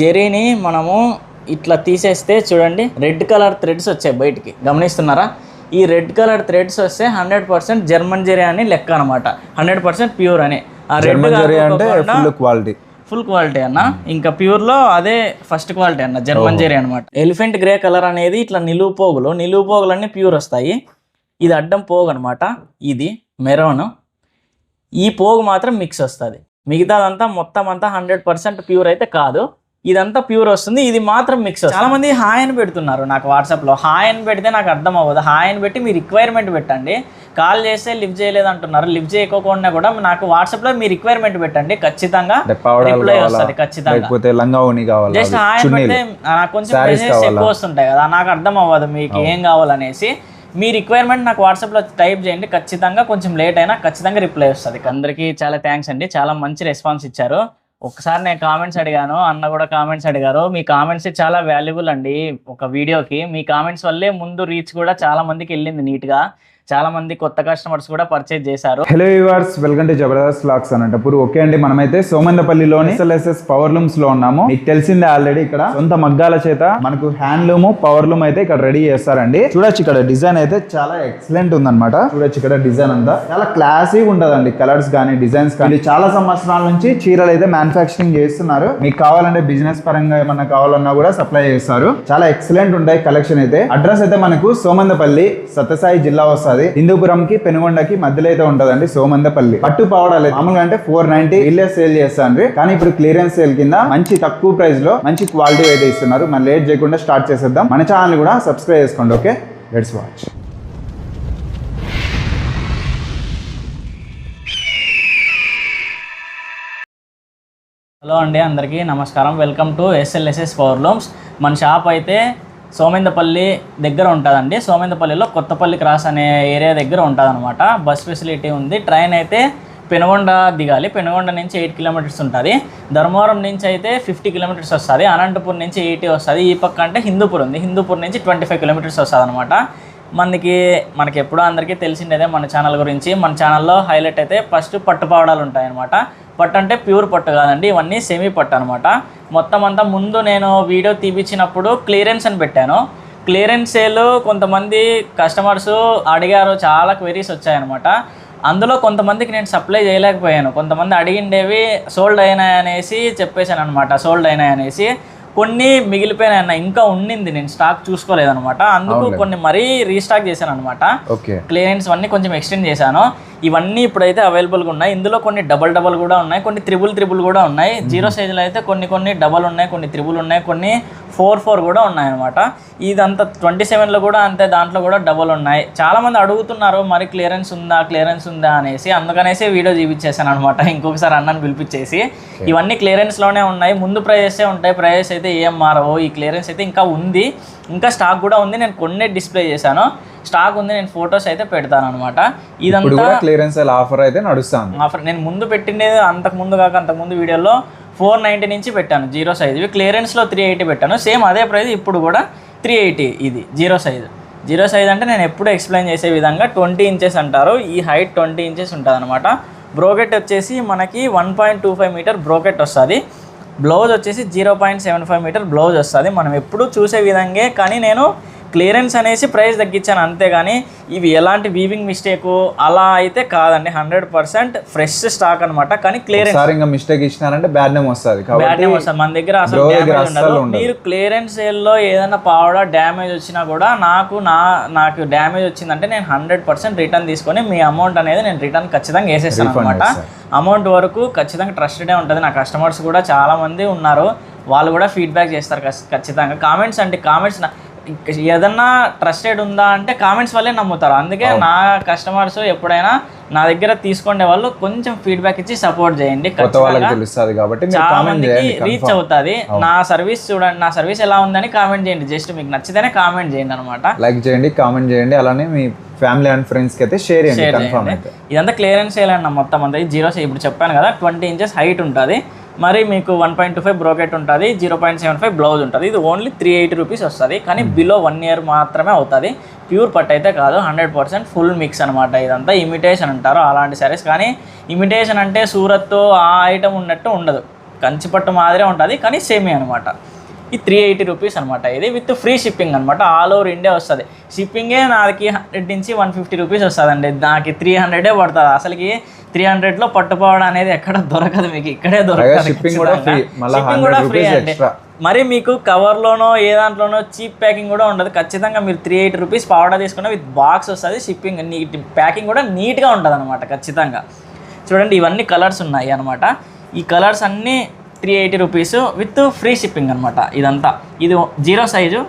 జెరీని మనము ఇట్లా తీసేస్తే చూడండి రెడ్ కలర్ థ్రెడ్స్ వచ్చాయి బయటికి. గమనిస్తున్నారా? ఈ రెడ్ కలర్ థ్రెడ్స్ వస్తే హండ్రెడ్ పర్సెంట్ జర్మన్ జెరీ అని లెక్క అనమాట హండ్రెడ్ పర్సెంట్ ప్యూర్ అని. ఆ రెడ్ అంటే ఫుల్ క్వాలిటీ. ఫుల్ క్వాలిటీ అన్న. ఇంకా ప్యూర్లో అదే ఫస్ట్ క్వాలిటీ అన్న జర్మన్ జెరీ అనమాట ఎలిఫెంట్ గ్రే కలర్ అనేది ఇట్లా నిలువు పోగులు. నిలువు పోగులన్నీ ప్యూర్ వస్తాయి. ఇది అడ్డం పోగు అనమాట ఇది మెరోన్. ఈ పోగు మాత్రం మిక్స్ వస్తుంది. మిగతాదంతా మొత్తం అంతా హండ్రెడ్ పర్సెంట్ ప్యూర్ అయితే కాదు. ఇదంతా ప్యూర్ వస్తుంది. ఇది మాత్రం మిక్స్ చాలా మంది హాయ్ అని పెడుతున్నారు నాకు వాట్సాప్లో హాయ్ అని పెడితే నాకు అర్థం అవ్వదు. హాయ్ అని పెట్టి మీ రిక్వైర్మెంట్ పెట్టండి. కాల్ చేస్తే లిఫ్ట్ చేయలేదు అంటున్నారు. లిఫ్ట్ చేయకోకుండా కూడా నాకు వాట్సాప్లో మీ రిక్వైర్మెంట్ పెట్టండి. ఖచ్చితంగా రిప్లై వస్తుంది ఖచ్చితంగా. జస్ట్ హాయ్ పెడితే నాకు కొంచెం? ఎక్కువ వస్తుంటాయి కదా. నాకు అర్థం అవ్వదు మీకు ఏం కావాలనేసి. మీ రిక్వైర్మెంట్ నాకు వాట్సాప్లో టైప్ చేయండి. ఖచ్చితంగా కొంచెం లేట్ అయినా ఖచ్చితంగా రిప్లై వస్తుంది. అందరికీ చాలా థ్యాంక్స్ అండి. చాలా మంచి రెస్పాన్స్ ఇచ్చారు. ఒకసారి నేను కామెంట్స్ అడిగాను అన్న కూడా కామెంట్స్ అడిగారు. మీ కామెంట్స్ చాలా వాల్యుబుల్ అండి ఒక వీడియోకి మీ కామెంట్స్ వల్లే ముందు రీచ్ కూడా చాలా మందికి వెళ్ళింది నీట్గా చాలా మంది కొత్త కస్టమర్స్ కూడా పర్చేజ్ చేశారు. Hello viewers welcome to Jabardasth lakhs Anantapur okay అండి మనమైతే సోమందపల్లిలోని ఎస్ఎల్ఎస్ఎస్ పవర్ లూమ్స్లో ఉన్నాము. మీకు తెలిసిందే ఆల్రెడీ ఇక్కడ సొంత మగ్గాల చేత మనకు హ్యాండ్ లూమ్ పవర్ లూమ్ అయితే ఇక్కడ రెడీ చేస్తారండి. చూడొచ్చు ఇక్కడ డిజైన్ అయితే చాలా ఎక్సలెంట్ ఉందన్నమాట. చూడొచ్చు ఇక్కడ డిజైన్ అంతా. చాలా క్లాసీ ఉంటదండి. కలర్స్ కానీ డిజైన్స్ కానీ. చాలా సంవత్సరాల నుంచి చీరలు అయితే మ్యానుఫాక్చరింగ్ చేస్తున్నారు. మీకు కావాలంటే బిజినెస్ పరంగా ఏమన్నా కావాలన్నా కూడా సప్లై చేస్తారు. చాలా ఎక్సలెంట్ ఉంటాయి కలెక్షన్ అయితే. అడ్రస్ అయితే మనకు సోమందపల్లి సత్యసాయి జిల్లా వస్తుంది. హిందూపురంకి పెనుగొండకి మధ్యలో అయితే ఉంటదండి సోమందపల్లి. పట్టు పావడాలు మామూలుగా అంటే ఫోర్ నైన్టీ ఇల్లే సేల్ చేస్తాను కానీ ఇప్పుడు క్లియరెన్స్ సేల్ కింద మంచి తక్కువ ప్రైస్లో మంచి క్వాలిటీ అయితే ఇస్తున్నారు. మనం లేట్ చేయకుండా స్టార్ట్ చేసేద్దాం. మన ఛానల్ కూడా సబ్స్క్రైబ్ చేసుకోండి ఓకే లెట్స్ వాచ్ హలో అండి అందరికీ నమస్కారం. Welcome to SLSS power looms మన షాప్ అయితే సోమేందపల్లి దగ్గర ఉంటుందండి. సోమేందపల్లిలో కొత్తపల్లి క్రాస్ అనే ఏరియా దగ్గర ఉంటుందన్నమాట. బస్ ఫెసిలిటీ ఉంది. ట్రైన్ అయితే పెనుగొండ దిగాలి. పెనుగొండ నుంచి ఎయిట్ కిలోమీటర్స్ ఉంటుంది. ధర్మవరం నుంచి అయితే ఫిఫ్టీ కిలోమీటర్స్ వస్తుంది. అనంతపూర్ నుంచి ఎయిటీ వస్తుంది. ఈ పక్క అంటే హిందూపూర్ ఉంది. హిందూపూర్ నుంచి ట్వంటీ ఫైవ్ కిలోమీటర్స్ వస్తుంది అనమాట మనకి మనకి ఎప్పుడూ అందరికీ తెలిసిండేదే మన ఛానల్ గురించి. మన ఛానల్లో హైలైట్ అయితే ఫస్ట్ పట్టు పావడాలు ఉంటాయన్నమాట. పట్టు అంటే ప్యూర్ పట్టు కాదండి. ఇవన్నీ సెమీ పట్టు అనమాట మొత్తం అంతా ముందు నేను వీడియో తీపిచ్చినప్పుడు క్లియరెన్స్ అని పెట్టాను. క్లియరెన్స్ సేల్ కొంతమంది కస్టమర్స్ అడిగారు చాలా క్వెరీస్ వచ్చాయన్నమాట. అందులో కొంతమందికి నేను సప్లై చేయలేకపోయాను. కొంతమంది అడిగిండేవి సోల్డ్ అయినాయి అనేసి చెప్పేశాను అనమాట సోల్డ్ అయినాయి అనేసి. కొన్ని మిగిలిపోయినాయి ఇంకా ఉండింది నేను స్టాక్ చూసుకోలేదన్నమాట. అందుకు కొన్ని మరీ రీస్టాక్ చేశాను అనమాట క్లియరెన్స్ అన్నీ కొంచెం ఎక్స్టెండ్ చేశాను. ఇవన్నీ ఇప్పుడైతే అవైలబుల్గా ఉన్నాయి. ఇందులో కొన్ని డబల్ డబల్ కూడా ఉన్నాయి కొన్ని త్రిబుల్ త్రిబుల్ కూడా ఉన్నాయి. జీరో సైజులో అయితే కొన్ని కొన్ని డబల్ ఉన్నాయి కొన్ని త్రిబుల్ ఉన్నాయి కొన్ని ఫోర్ ఫోర్ కూడా ఉన్నాయి అనమాట ఇదంతా ట్వంటీ సెవెన్లో కూడా అంతే దాంట్లో కూడా డబల్ ఉన్నాయి. చాలామంది అడుగుతున్నారు మరి క్లియరెన్స్ ఉందా క్లియరెన్స్ ఉందా? అనేసి. అందుకనేసి వీడియో చూపించేసాను అనమాట ఇంకొకసారి అన్నని పిలిపించేసి. ఇవన్నీ క్లియరెన్స్లోనే ఉన్నాయి. ముందు ప్రైజెసే ఉంటాయి ప్రైజెస్ అయితే ఏం మారవు. ఈ క్లియరెన్స్ అయితే ఇంకా ఉంది. ఇంకా స్టాక్ కూడా ఉంది. నేను కొన్ని డిస్ప్లే చేశాను. స్టాక్ ఉంది నేను ఫొటోస్ అయితే పెడతాను అనమాట ఇదంతా క్లియరెన్స్ ఆఫర్ అయితే నడుస్తుంది. ఆఫర్ నేను ముందు పెట్టిండేది అంతకు ముందు కాక అంతకు ముందు వీడియోలో ఫోర్ నైంటీ నుంచి పెట్టాను జీరో సైజ్. ఇవి క్లియరెన్స్లో త్రీ ఎయిటీ పెట్టాను. సేమ్ అదే ప్రైస్ ఇప్పుడు కూడా త్రీ ఎయిటీ ఇది జీరో సైజ్. జీరో సైజ్ అంటే నేను ఎప్పుడు ఎక్స్ప్లెయిన్ చేసే విధంగా ట్వంటీ ఇంచెస్ అంటారు. ఈ హైట్ ట్వంటీ ఇంచెస్ ఉంటుంది అనమాట బ్రోకెట్ వచ్చేసి మనకి one point two five metre brocade వస్తుంది. బ్లౌజ్ వచ్చేసి zero point seven five metre blouse వస్తుంది. మనం ఎప్పుడు చూసే విధంగా కానీ నేను క్లియరెన్స్ అనేసి ప్రైస్ తగ్గించాను అంతేగాని ఇవి ఎలాంటి వీవింగ్ మిస్టేక్ అలా అయితే కాదండి. హండ్రెడ్ పర్సెంట్ ఫ్రెష్ స్టాక్ అనమాట కానీ క్లియరెన్స్ మిస్టేక్ ఇచ్చినారంటే బ్యాడ్ నేమ్ వస్తుంది బ్యాడ్ నేమ్ వస్తుంది. మన దగ్గర అసలు డ్యామేజ్ ఉండదు. మీరు క్లియరెన్స్ సేల్లో ఏదైనా పావడా డ్యామేజ్ వచ్చినా కూడా నాకు నా నాకు డ్యామేజ్ వచ్చిందంటే నేను హండ్రెడ్ పర్సెంట్ రిటర్న్ తీసుకొని మీ అమౌంట్ అనేది నేను రిటర్న్ ఖచ్చితంగా వేసేస్తాను అనమాట. అమౌంట్ వరకు ఖచ్చితంగా ట్రస్టెడే ఉంటుంది. నా కస్టమర్స్ కూడా చాలా మంది ఉన్నారు. వాళ్ళు కూడా ఫీడ్బ్యాక్ చేస్తారు ఖచ్- ఖచ్చితంగా. కామెంట్స్ అంటే కామెంట్స్ ఏదన్నా ట్రస్టెడ్ ఉందా అంటే కామెంట్స్ వల్లే నమ్ముతారు. అందుకే నా కస్టమర్స్ ఎప్పుడైనా నా దగ్గర తీసుకునే వాళ్ళు కొంచెం ఫీడ్బ్యాక్ ఇచ్చి సపోర్ట్ చేయండి తెలుస్తుంది కాబట్టి రీచ్. అవుతుంది. నా సర్వీస్ చూడండి నా సర్వీస్ ఎలా ఉందని కామెంట్ చేయండి. జస్ట్ మీకు నచ్చితేనే కామెంట్ చేయండి అనమాట లైక్ చేయండి కామెంట్ చేయండి. అలానే మీ ఫ్యామిలీ అండ్ ఫ్రెండ్స్కి అయితే షేర్ చేయండి ఇదంతా క్లియరెన్స్ చేయాలన్న మొత్తం అంతా. జీరో ఇప్పుడు చెప్పాను కదా ట్వంటీ ఇంచెస్ హైట్ ఉంటుంది. మరి మీకు one point two five brocade ఉంటుంది zero point seven five blouse ఉంటుంది. ఇది ఓన్లీ త్రీ ఎయిటీ రూపీస్ వస్తుంది కానీ బిలో వన్ ఇయర్ మాత్రమే అవుతుంది. ప్యూర్ పట్టు అయితే కాదు హండ్రెడ్ పర్సెంట్ ఫుల్ మిక్స్ అనమాట ఇదంతా. ఇమిటేషన్ అంటారు అలాంటి సారీస్ కానీ ఇమిటేషన్ అంటే సూరత్ ఆ ఐటమ్ ఉన్నట్టు ఉండదు. కంచిపట్టు మాదిరే ఉంటుంది కానీ సేమే అనమాట ఈ త్రీ ఎయిటీ రూపీస్ అనమాట ఇది విత్ ఫ్రీ షిప్పింగ్ అనమాట ఆల్ ఓవర్ ఇండియా వస్తుంది. షిప్పింగే నాకి హండ్రెడ్ నుంచి వన్ ఫిఫ్టీ రూపీస్ వస్తుందండి. నాకు త్రీ హండ్రెడే పడుతుంది. అసలుకి త్రీ హండ్రెడ్లో పట్టుకోవడం అనేది ఎక్కడ దొరకదు మీకు. ఇక్కడే దొరకదు shipping కూడా ఖచ్చితంగా. free. మళ్ళా Shipping కూడా 100 ఫ్రీ అండి. మరి మీకు కవర్లోనో ఏ దాంట్లోనో చీప్ ప్యాకింగ్ కూడా ఉండదు. ఖచ్చితంగా మీరు త్రీ ఎయిటీ రూపీస్ పౌడర్ తీసుకున్న విత్ బాక్స్ వస్తుంది. షిప్పింగ్ నీట్ ప్యాకింగ్ కూడా నీట్గా ఉంటుంది అనమాట ఖచ్చితంగా. చూడండి ఇవన్నీ కలర్స్ ఉన్నాయి అనమాట ఈ కలర్స్ అన్నీ three eighty rupees with free shipping అనమాట ఇదంతా. ఇది zero size.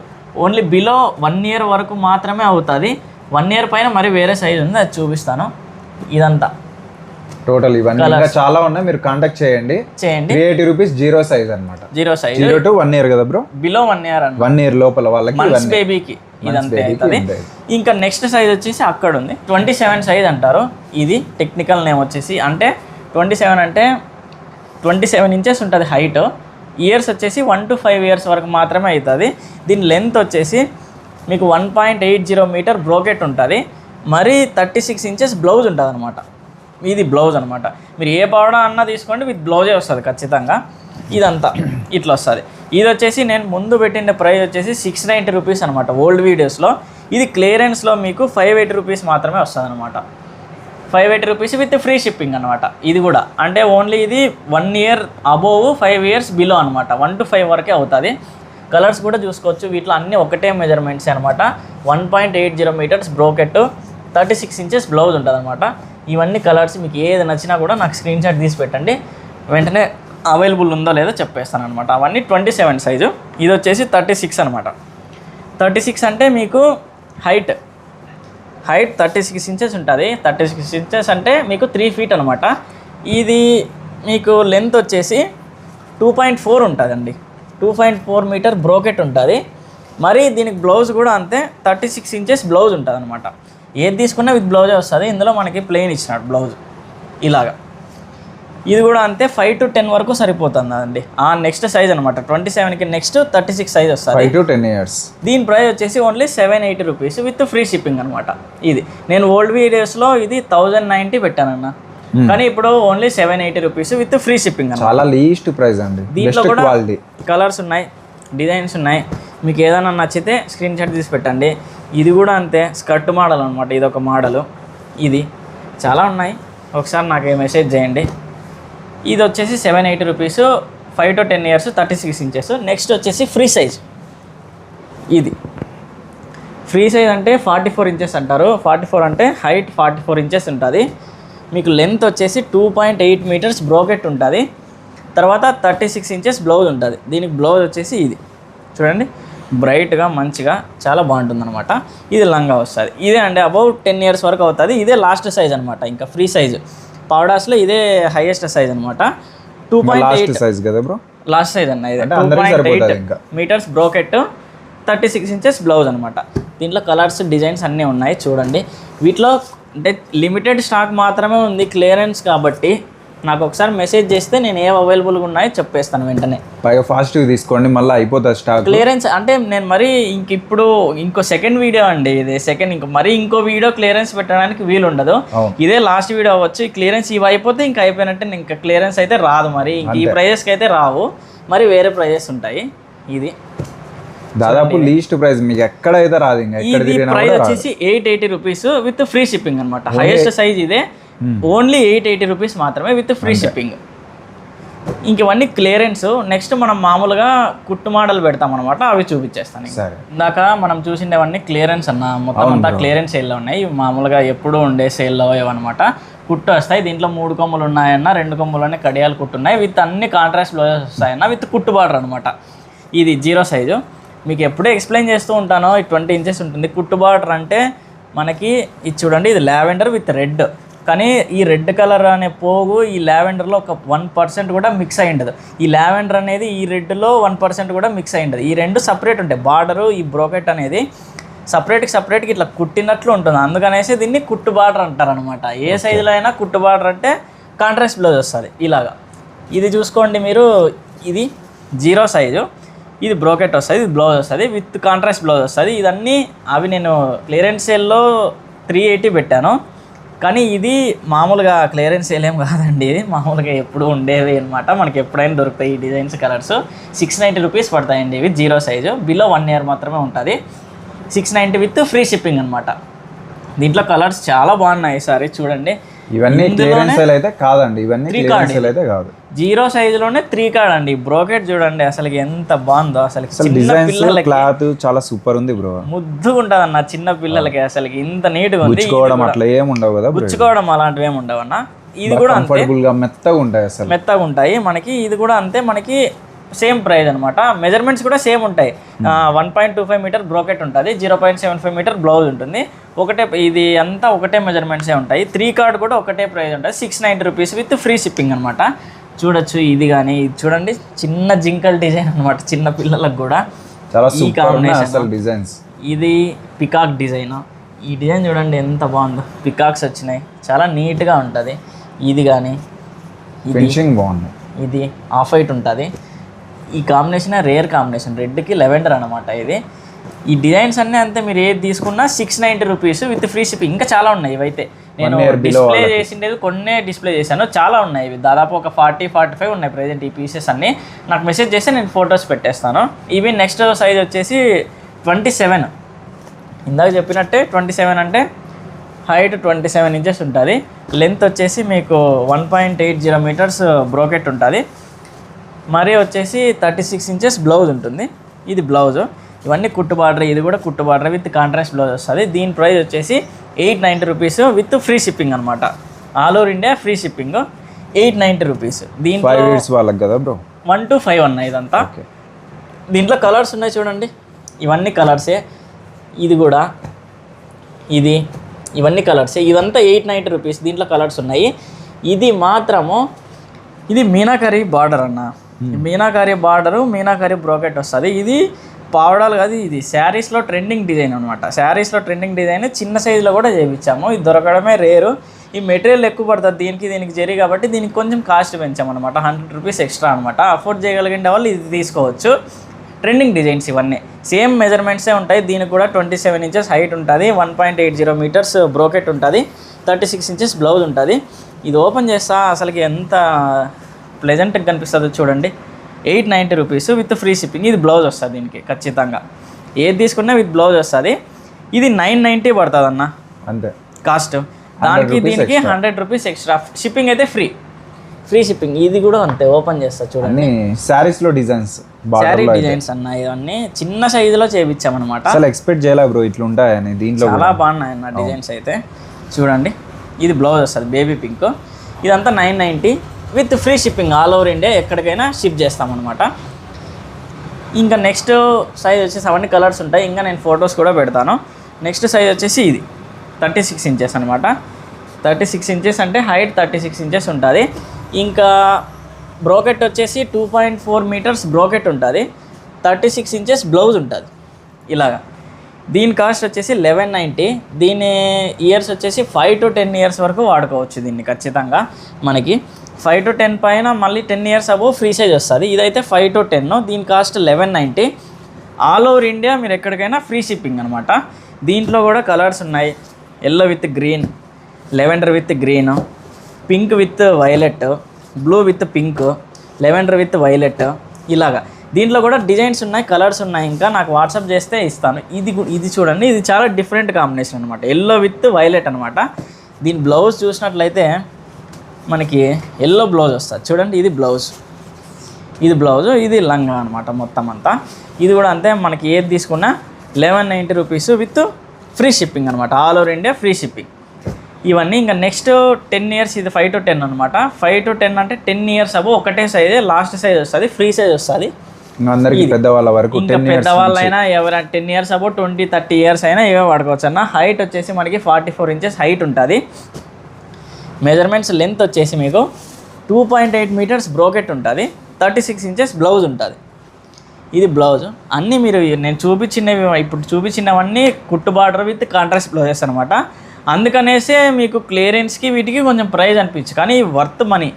Only below one year వరకు మాత్రమే అవుతుంది. వన్ ఇయర్ పైన మరి వేరే సైజు ఉంది అది చూపిస్తాను. ఇదంతా. టోటల్ ఇవన్నీ ఇంకా చాలా ఉన్నాయి మీరు కాంటాక్ట్ చేయండి. చేయండి. ఎయిటీ రూపీస్ జీరో సైజ్ అనమాట zero size. Zero to one year కదా bro? Below one year one year లోపల వాళ్ళకి బేబీకి ఇదంతే ఇంకా నెక్స్ట్ సైజ్ వచ్చేసి అక్కడ ఉంది ట్వంటీ సెవెన్ సైజ్ అంటారు. ఇది టెక్నికల్ నేమ్ వచ్చేసి. అంటే ట్వంటీ సెవెన్ అంటే ట్వంటీ సెవెన్ ఇంచెస్ ఉంటుంది హైట్ ఇయర్స్ వచ్చేసి వన్ టు ఫైవ్ ఇయర్స్ వరకు మాత్రమే అవుతుంది. దీని లెంత్ వచ్చేసి మీకు one point eight zero metre brocade ఉంటుంది. మరి థర్టీ సిక్స్ ఇంచెస్ బ్లౌజ్ ఉంటుంది అనమాట ఇది బ్లౌజ్ అనమాట మీరు ఏ పావడం అన్నా తీసుకోండి విత్ బ్లౌజే వస్తుంది ఖచ్చితంగా. ఇదంతా ఇట్లా వస్తుంది. ఇది వచ్చేసి నేను ముందు పెట్టిన ప్రైస్ వచ్చేసి సిక్స్ నైంటీ రూపీస్ అనమాట ఓల్డ్ వీడియోస్లో ఇది క్లియరెన్స్లో మీకు ఫైవ్ ఎయిటీ రూపీస్ మాత్రమే వస్తుంది అనమాట five eighty rupees with free shipping అనమాట ఇది కూడా. అంటే ఓన్లీ ఇది one year above five years below అనమాట వన్ టు ఫైవ్ వరకే అవుతుంది. కలర్స్ కూడా చూసుకోవచ్చు. వీటిలో అన్నీ ఒకటే మెజర్మెంట్స్ అనమాట one point eight zero metres brocade thirty six inches blouse ఉంటుంది అనమాట ఇవన్నీ కలర్స్ మీకు ఏది నచ్చినా కూడా నాకు స్క్రీన్ షాట్ తీసి పెట్టండి. వెంటనే అవైలబుల్ ఉందో లేదో చెప్పేస్తాను అనమాట అవన్నీ ట్వంటీ సెవెన్ సైజు ఇది వచ్చేసి థర్టీ సిక్స్ అనమాట థర్టీ సిక్స్ అంటే మీకు height height thirty six inches ఉంటుంది. థర్టీ సిక్స్ ఇంచెస్ అంటే మీకు త్రీ ఫీట్ అనమాట ఇది మీకు లెంత్ వచ్చేసి టూ పాయింట్ ఫోర్ ఉంటుందండి. Two point four metre brocade ఉంటుంది. మరి దీనికి బ్లౌజ్ కూడా అంతే థర్టీ సిక్స్ ఇంచెస్ బ్లౌజ్ ఉంటుంది అనమాట ఏది తీసుకున్నా విత్ బ్లౌజే వస్తుంది. ఇందులో మనకి ప్లెయిన్ ఇచ్చినాడు బ్లౌజ్ ఇలాగా. ఇది కూడా అంతే ఫైవ్ టు టెన్ వరకు సరిపోతుంది అండి ఆ నెక్స్ట్ సైజ్ అనమాట ట్వంటీ సెవెన్కి నెక్స్ట్ థర్టీ సిక్స్ సైజ్ వస్తుంది. ఫైవ్ టు టెన్ ఇయర్స్ దీని ప్రైస్ వచ్చేసి only seven eighty rupees with free shipping అనమాట ఇది. నేను ఓల్డ్ వీడియోస్లో ఇది థౌజండ్ నైంటీ పెట్టానన్న. కానీ ఇప్పుడు only seven eighty rupees with free shipping చాలా లీస్ట్ ప్రైస్ అండి. దీంట్లో కూడా కలర్స్ ఉన్నాయి డిజైన్స్ ఉన్నాయి. మీకు ఏదైనా నచ్చితే స్క్రీన్ షాట్ తీసి పెట్టండి. ఇది కూడా అంతే స్కర్ట్ మోడల్ అనమాట ఇది ఒక మోడలు ఇది. చాలా ఉన్నాయి. ఒకసారి నాకు మెసేజ్ చేయండి. ఇది వచ్చేసి seven eighty rupees five to ten years thirty six inches. Next వచ్చేసి ఫ్రీ సైజ్. ఇది. ఫ్రీ సైజ్ అంటే ఫార్టీ ఫోర్ ఇంచెస్ అంటారు. ఫార్టీ ఫోర్ అంటే హైట్ ఫార్టీ ఫోర్ ఇంచెస్ ఉంటుంది. మీకు లెంత్ వచ్చేసి two point eight metres brocade ఉంటుంది. తర్వాత థర్టీ సిక్స్ ఇంచెస్ బ్లౌజ్ ఉంటుంది. దీనికి బ్లౌజ్ వచ్చేసి ఇది. చూడండి. బ్రైట్గా మంచిగా చాలా బాగుంటుంది అనమాట ఇది లంగా వస్తుంది. ఇదే అండి అబౌట్ టెన్ ఇయర్స్ వరకు అవుతుంది. ఇదే లాస్ట్ సైజ్ అనమాట ఇంకా ఫ్రీ సైజు. పౌడాస్లో ఇదే హైయెస్ట్ సైజ్ అనమాట టూ పాయింట్ ఎయిట్ సైజ్ కదా బ్రో లాస్ట్ సైజ్ అన్న ఇది. Two point eight. Metres brocade thirty six inches blouse అనమాట దీంట్లో కలర్స్ డిజైన్స్ అన్నీ ఉన్నాయి చూడండి. వీటిలో అంటే లిమిటెడ్ స్టాక్ మాత్రమే ఉంది క్లియరెన్స్ కాబట్టి నాకు ఒకసారి మెసేజ్ చేస్తే నేను ఏ అవైలబుల్గా ఉన్నాయో చెప్పేస్తాను వెంటనే. పైగా ఫాస్ట్ తీసుకోండి మళ్ళీ అయిపోతుంది స్టాక్ క్లియరెన్స్ అంటే నేను మరీ ఇంక ఇప్పుడు ఇంకో సెకండ్ వీడియో అండి ఇది. సెకండ్ ఇంకో మరీ ఇంకో వీడియో క్లియరెన్స్ పెట్టడానికి వీలు ఉండదు. ఇదే లాస్ట్ వీడియో అవ్వచ్చు. క్లియరెన్స్ ఇవి అయిపోతే ఇంకా అయిపోయినట్టే ఇంకా క్లియరెన్స్ అయితే రాదు మరి. ఇంక ఈ ప్రైజెస్కి అయితే రావు. మరి వేరే ప్రైజెస్ ఉంటాయి. ఇది. దాదాపు లీస్ట్ ప్రైస్ మీకు ఎక్కడ అయితే రాదు ఇంకా ప్రైస్ వచ్చేసి eight eighty rupees with free shipping అనమాట హైయెస్ట్ సైజ్ ఇదే. ఓన్లీ ఎయిట్ ఎయిటీ రూపీస్ మాత్రమే విత్ ఫ్రీ షిప్పింగ్ ఇంక ఇవన్నీ క్లియరెన్స్ నెక్స్ట్ మనం మామూలుగా కుట్టు మోడల్ పెడతాం అనమాట అవి చూపించేస్తాను ఇందాక మనం చూసినవన్నీ క్లియరెన్స్ అన్న మొత్తం అంతా క్లియరెన్స్ సేల్లో ఉన్నాయి. మామూలుగా ఎప్పుడూ ఉండే సేల్లో ఇవన్నమాట కుట్టు వస్తాయి. దీంట్లో మూడు కొమ్ములు ఉన్నాయన్న రెండు కొమ్ములు కడియాలు కుట్టు ఉన్నాయి విత్ అన్ని కాంట్రాస్ట్ బ్లౌజెస్ వస్తాయన్న విత్ కుట్టు బార్డర్ అనమాట ఇది జీరో సైజు. మీకు ఎప్పుడూ ఎక్స్ప్లెయిన్ చేస్తూ ఉంటాను. ఈ ట్వంటీ ఇంచెస్ ఉంటుంది. కుట్టు బార్డర్ అంటే మనకి ఇది చూడండి ఇది లావెండర్ విత్ రెడ్ కానీ ఈ రెడ్ కలర్ అనే పోగు ఈ లావెండర్లో ఒక వన్ పర్సెంట్ కూడా మిక్స్ అయి ఉండదు. ఈ లావెండర్ అనేది ఈ రెడ్లో వన్ పర్సెంట్ కూడా మిక్స్ అయి ఉండదు. ఈ రెండు సపరేట్ ఉంటాయి. బార్డరు ఈ బ్రోకెట్ అనేది సపరేట్కి సపరేట్కి ఇట్లా కుట్టినట్లు ఉంటుంది. అందుకనేసి దీన్ని కుట్టు బార్డర్ అంటారు అనమాట ఏ సైజులో అయినా కుట్టు బార్డర్ అంటే కాంట్రాస్ట్ బ్లౌజ్ వస్తుంది ఇలాగా. ఇది చూసుకోండి మీరు. ఇది జీరో సైజు. ఇది బ్రోకెట్ వస్తుంది ఇది బ్లౌజ్ వస్తుంది విత్ కాంట్రాస్ట్ బ్లౌజ్ వస్తుంది. ఇదన్నీ అవి నేను క్లియరెన్స్ సేల్లో త్రీ ఎయిటీ పెట్టాను. కానీ ఇది మామూలుగా క్లియరెన్స్ ఏలేం కాదండి. ఇది మామూలుగా ఎప్పుడు ఉండేవి అనమాట మనకి ఎప్పుడైనా దొరుకుతాయి ఈ designs colours. Six ninety rupees పడతాయండి ఇవి zero size. Below one year మాత్రమే ఉంటుంది. Six ninety with free shipping అనమాట దీంట్లో కలర్స్ చాలా బాగున్నాయి సారీ చూడండి. ఇవన్నీ క్లియరెన్స్ అయితే కాదండి. ఇవన్నీ క్లియరెన్స్ అయితే కాదు. జీరో సైజులోనే త్రీ కార్డ్ అండి. బ్రోకెట్ చూడండి అసలు ఎంత బాగుందో. అసలు డిజైన్స్ క్లాత్ చాలా సూపర్ ఉంది బ్రో ముద్దుగా ఉంటుంది అన్న చిన్న పిల్లలకి అసలు ఇంత ఉంది. ఇది గుచ్చుకోవడం కూడా- అట్లా ఏం ఉండవు కదా బ్రో గుచ్చుకోవడం అలాంటివి ఏమి ఉండవన్న. ఇది కూడా అంతే. కంఫర్టబుల్గా మెత్తగా ఉంటాయి అసలు. మెత్తగా ఉంటాయి మనకి ఇది కూడా అంతే. మనకి సేమ్ ప్రైస్ అనమాట మెజర్మెంట్స్ కూడా సేమ్ ఉంటాయి. One point two five metre brocade ఉంటుంది. Zero point seven five metre blouse ఉంటుంది. ఒకటే ఇది అంతా ఒకటే మెజర్మెంట్సే ఉంటాయి. త్రీ కార్డ్ కూడా ఒకటే ప్రైస్ ఉంటుంది. Six ninety rupees with free shipping అనమాట చూడొచ్చు ఇది కానీ ఇది చూడండి. చిన్న జింకల్ డిజైన్ అనమాట చిన్న పిల్లలకు కూడా. చాలా ఈ. అసలు డిజైన్స్. ఇది పికాక్ డిజైన్ ఈ డిజైన్ చూడండి ఎంత బాగుందో. పికాక్స్ వచ్చినాయి. చాలా నీట్గా ఉంటుంది. ఇది కానీ ఇది. ఫినిషింగ్ బాగుంది. ఇది ఆఫ్ వైట్ ఉంటుంది. ఈ కాంబినేషన్ రేర్ కాంబినేషన్ రెడ్కి లెవెండర్ అనమాట ఇది. ఈ డిజైన్స్ అన్నీ అంతే మీరు ఏది తీసుకున్నా six ninety rupees with free shipping ఇంకా చాలా ఉన్నాయి ఇవైతే. నేను డిస్ప్లే. చేసిండేది కొన్నే డిస్ప్లే చేశాను. చాలా ఉన్నాయి ఇవి. దాదాపు ఒక ఫార్టీ ఫార్టీ ఫైవ్ ఉన్నాయి ప్రజెంట్ ఈ పీసెస్ అన్ని. నాకు మెసేజ్ చేస్తే నేను ఫొటోస్ పెట్టేస్తాను. ఇవి నెక్స్ట్ సైజ్ వచ్చేసి ట్వంటీ సెవెన్ ఇందాక చెప్పినట్టే ట్వంటీ సెవెన్ అంటే హైట్ ట్వంటీ సెవెన్ ఇంచెస్ ఉంటుంది. లెంత్ వచ్చేసి మీకు one point eight zero metres brocade ఉంటుంది. మరి వచ్చేసి థర్టీ సిక్స్ ఇంచెస్ బ్లౌజ్ ఉంటుంది. ఇది బ్లౌజ్. ఇవన్నీ కుట్టు బార్డర్ ఇది కూడా కుట్టు బార్డర్ విత్ కాంట్రాస్ట్ బ్లౌజ్ వస్తుంది. దీని ప్రైస్ వచ్చేసి eight ninety rupees with free shipping అనమాట all over India free shipping eight ninety rupees. Five years వాళ్ళకి కదా బ్రో వన్ టు ఫైవ్ ఉన్నాయి ఇదంతా. దీంట్లో కలర్స్ ఉన్నాయి చూడండి. ఇవన్నీ కలర్సే ఇది కూడా. ఇది. ఇవన్నీ కలర్సే ఇదంతా ఎయిట్ నైంటీ రూపీస్. దీంట్లో కలర్స్ ఉన్నాయి. ఇది మాత్రము ఇది మీనాకరీ బార్డర్ అన్న. మీనాకారి బార్డరు మీనాకారి బ్రోకెట్ వస్తుంది. ఇది పావడాలు కాదు ఇది శారీస్లో ట్రెండింగ్ డిజైన్ అనమాట శారీస్లో ట్రెండింగ్ డిజైన్ చిన్న సైజులో కూడా చేయించాము ఇది దొరకడమే రేరు. ఈ మెటీరియల్ ఎక్కువ పడుతుంది దీనికి దీనికి జరి కాబట్టి దీనికి కొంచెం కాస్ట్ పెంచామన్నమాట. హండ్రెడ్ రూపీస్ ఎక్స్ట్రా అనమాట అఫోర్డ్ చేయగలిగిన వాళ్ళు ఇది తీసుకోవచ్చు. ట్రెండింగ్ డిజైన్స్ ఇవన్నీ. సేమ్ మెజర్మెంట్సే ఉంటాయి. దీనికి కూడా ట్వంటీ సెవెన్ ఇంచెస్ హైట్ ఉంటుంది. One point eight zero metres brocade ఉంటుంది. థర్టీ సిక్స్ ఇంచెస్ బ్లౌజ్ ఉంటుంది. ఇది ఓపెన్ చేస్తా అసలుకి ఎంత ప్లెజెంట్గా కనిపిస్తుందో చూడండి. Eight ninety rupees with free shipping. ఇది బ్లౌజ్ వస్తుంది దీనికి ఖచ్చితంగా. ఏది తీసుకున్నా విత్ బ్లౌజ్ వస్తుంది. ఇది నైన్ నైంటీ పడుతుంది అన్న అంతే. కాస్ట్. దానికి దీనికి. Hundred rupees extra. షిప్పింగ్ అయితే ఫ్రీ. Free shipping. ఇది కూడా అంతే ఓపెన్ చేస్తా చూడండి. శారీస్లో డిజైన్స్ శారీ డిజైన్స్ అన్న ఇవన్నీ చిన్న సైజులో చేపించామన్నమాట. అసలు ఎక్స్పెక్ట్ చేయలే బ్రో ఇట్లా ఉంటాయని దీంట్లో చాలా బాగున్నాయి అన్న డిజైన్స్ అయితే. చూడండి ఇది బ్లౌజ్ వస్తుంది బేబీ పింక్ ఇదంతా nine ninety. With free shipping all over India ఎక్కడికైనా షిప్ చేస్తామన్నమాట. ఇంకా నెక్స్ట్ సైజ్ వచ్చేసి అవన్నీ కలర్స్ ఉంటాయి. ఇంకా నేను ఫొటోస్ కూడా పెడతాను. నెక్స్ట్ సైజ్ వచ్చేసి ఇది. థర్టీ సిక్స్ ఇంచెస్ అనమాట థర్టీ సిక్స్ ఇంచెస్ అంటే హైట్ థర్టీ సిక్స్ ఇంచెస్ ఉంటుంది. ఇంకా బ్రోకెట్ వచ్చేసి two point four metres brocade ఉంటుంది. థర్టీ సిక్స్ ఇంచెస్ బ్లౌజ్ ఉంటుంది. ఇలాగా. దీని కాస్ట్ వచ్చేసి లెవెన్ నైంటీ. దీని ఇయర్స్ వచ్చేసి ఫైవ్ టు టెన్ ఇయర్స్ వరకు వాడుకోవచ్చు దీన్ని ఖచ్చితంగా మనకి. ఫైవ్ టు టెన్ పైన మళ్ళీ ten years above free size వస్తుంది. ఇదైతే ఫైవ్ టు టెన్. దీని cost eleven ninety. All over India మీరు ఎక్కడికైనా ఫ్రీ షిప్పింగ్ అనమాట దీంట్లో కూడా కలర్స్ ఉన్నాయి. Yellow with green lavender with green pink with violet blue with pink lavender with violet ఇలాగా. దీంట్లో కూడా డిజైన్స్ ఉన్నాయి కలర్స్ ఉన్నాయి. ఇంకా నాకు వాట్సాప్ చేస్తే ఇస్తాను. ఇది ఇది చూడండి. ఇది చాలా డిఫరెంట్ కాంబినేషన్ అనమాట ఎల్లో విత్ వైలెట్ అనమాట దీని బ్లౌజ్ చూసినట్లయితే మనకి ఎల్లో బ్లౌజ్ వస్తుంది. చూడండి ఇది బ్లౌజ్ ఇది బ్లౌజ్ ఇది లంగా అనమాట మొత్తం అంతా. ఇది కూడా అంతే మనకి ఏది తీసుకున్నా eleven ninety rupees with free shipping అనమాట all over India free shipping ఇవన్నీ ఇంకా నెక్స్ట్ టెన్ ఇయర్స్ ఇది ఫైవ్ టు టెన్ అనమాట ఫైవ్ టు టెన్ అంటే టెన్ ఇయర్స్ అబో ఒకటే సైజ్ లాస్ట్ సైజ్ వస్తుంది ఫ్రీ సైజ్ వస్తుంది. అందరికి పెద్దవాళ్ళ వరకు ఇంకా పెద్దవాళ్ళైనా ఎవరైనా ten years above twenty thirty years అయినా ఇవే వాడుకోవచ్చు అన్న హైట్ వచ్చేసి మనకి ఫార్టీ ఫోర్ ఇంచెస్ హైట్ ఉంటుంది. మెజర్మెంట్స్ లెంత్ వచ్చేసి మీకు two point eight metres brocade ఉంటుంది థర్టీ సిక్స్ ఇంచెస్ బ్లౌజ్ ఉంటుంది. ఇది బ్లౌజ్ అన్నీ మీరు నేను చూపించినవి ఇప్పుడు చూపించినవన్నీ కుట్టు బార్డర్ విత్ కాంట్రాస్ట్ బ్లౌజెస్ అనమాట అందుకనేసే మీకు క్లియరెన్స్కి వీటికి కొంచెం ప్రైస్ అనిపించు. కానీ వర్త్ మనీ